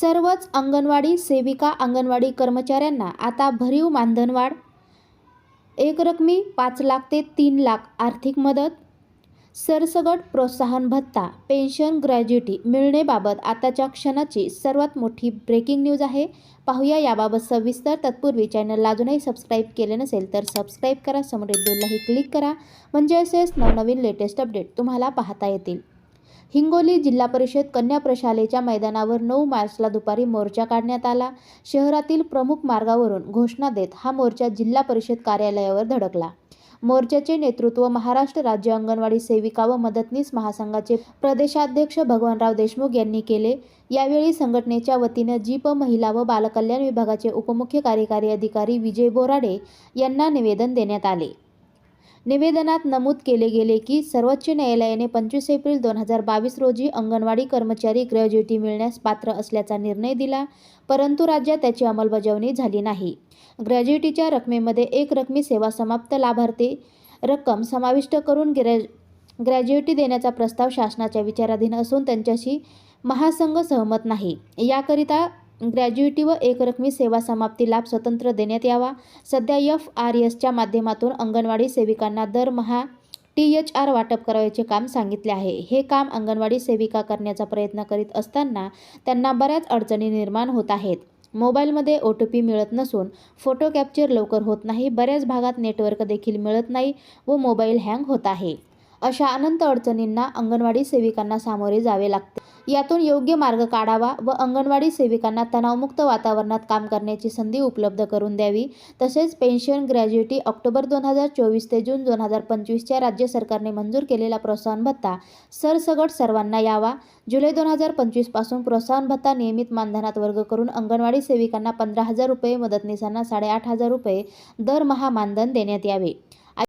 सर्वच अंगणवाडी सेविका अंगणवाडी कर्मचाऱ्यांना आता भरीव मानधनवाढ. एकरकमी पाच लाख ते तीन लाख आर्थिक मदत. सरसगट प्रोत्साहन भत्ता पेन्शन ग्रॅज्युटी मिळणेबाबत आताच्या क्षणाची सर्वात मोठी ब्रेकिंग न्यूज आहे. पाहूया याबाबत सविस्तर. तत्पूर्वी चॅनलला अजूनही सबस्क्राईब केले नसेल तर सबस्क्राईब करा समोर बेललाही क्लिक करा. म्हणजे असेच नवनवीन लेटेस्ट अपडेट तुम्हाला पाहता येतील. हिंगोली जिल्हा परिषद कन्या प्रशालेच्या मैदानावर नऊ मार्चला दुपारी मोर्चा काढण्यात आला. शहरातील प्रमुख मार्गावरून घोषणा देत हा मोर्चा जिल्हा परिषद कार्यालयावर धडकला. मोर्चाचे नेतृत्व महाराष्ट्र राज्य अंगणवाडी सेविका व मदतनीस महासंघाचे प्रदेशाध्यक्ष भगवानराव देशमुख यांनी केले. यावेळी संघटनेच्या वतीनं जीप महिला व बालकल्याण विभागाचे उपमुख्य कार्यकारी अधिकारी विजय बोराडे यांना निवेदन देण्यात आले. निवेदनात नमूद केले गेले की सर्वोच्च न्यायालयाने पंचवीस एप्रिल दोन हजार बावीस रोजी अंगणवाडी कर्मचारी ग्रॅज्युएटी मिळण्यास पात्र असल्याचा निर्णय दिला परंतु राज्यात त्याची अंमलबजावणी झाली नाही. ग्रॅज्युएटीच्या रकमेमध्ये एक रकमी सेवा समाप्त लाभार्थी रक्कम समाविष्ट करून ग्रॅ ग्रॅज्युएटी देण्याचा प्रस्ताव शासनाच्या विचाराधीन असून त्यांच्याशी महासंघ सहमत नाही. याकरिता ग्रॅज्युएटी व एकरकमी सेवा समाप्ती लाभ स्वतंत्र देण्यात यावा. सध्या एफ आर एसच्या माध्यमातून अंगणवाडी सेविकांना दरमहा टी एच आर वाटप करावयाचे काम सांगितले आहे. हे काम अंगणवाडी सेविका करण्याचा प्रयत्न करीत असताना त्यांना बऱ्याच अडचणी निर्माण होत आहेत. मोबाईलमध्ये ओ टी पी मिळत नसून फोटो कॅप्चर लवकर होत नाही बऱ्याच भागात नेटवर्क देखील मिळत नाही व मोबाईल हँग होत आहे. अशा अनंत अडचणींना अंगणवाडी सेविकांना सामोरे जावे लागते. यातून योग्य मार्ग काढावा व अंगणवाडी सेविकांना तणावमुक्त वातावरणात काम करण्याची संधी उपलब्ध करून द्यावी. तसेच पेन्शन ग्रॅज्युएटी ऑक्टोबर दोन हजार चोवीस ते जून दोन हजार पंचवीसच्या राज्य सरकारने मंजूर केलेला प्रोत्साहन भत्ता सरसगट सर्वांना यावा. जुलै दोन हजार पंचवीसपासून प्रोत्साहन भत्ता नियमित मानधनात वर्ग करून अंगणवाडी सेविकांना पंधरा हजार रुपये मदतनीसांना साडेआठ हजार रुपये दरमहा मानधन देण्यात यावे.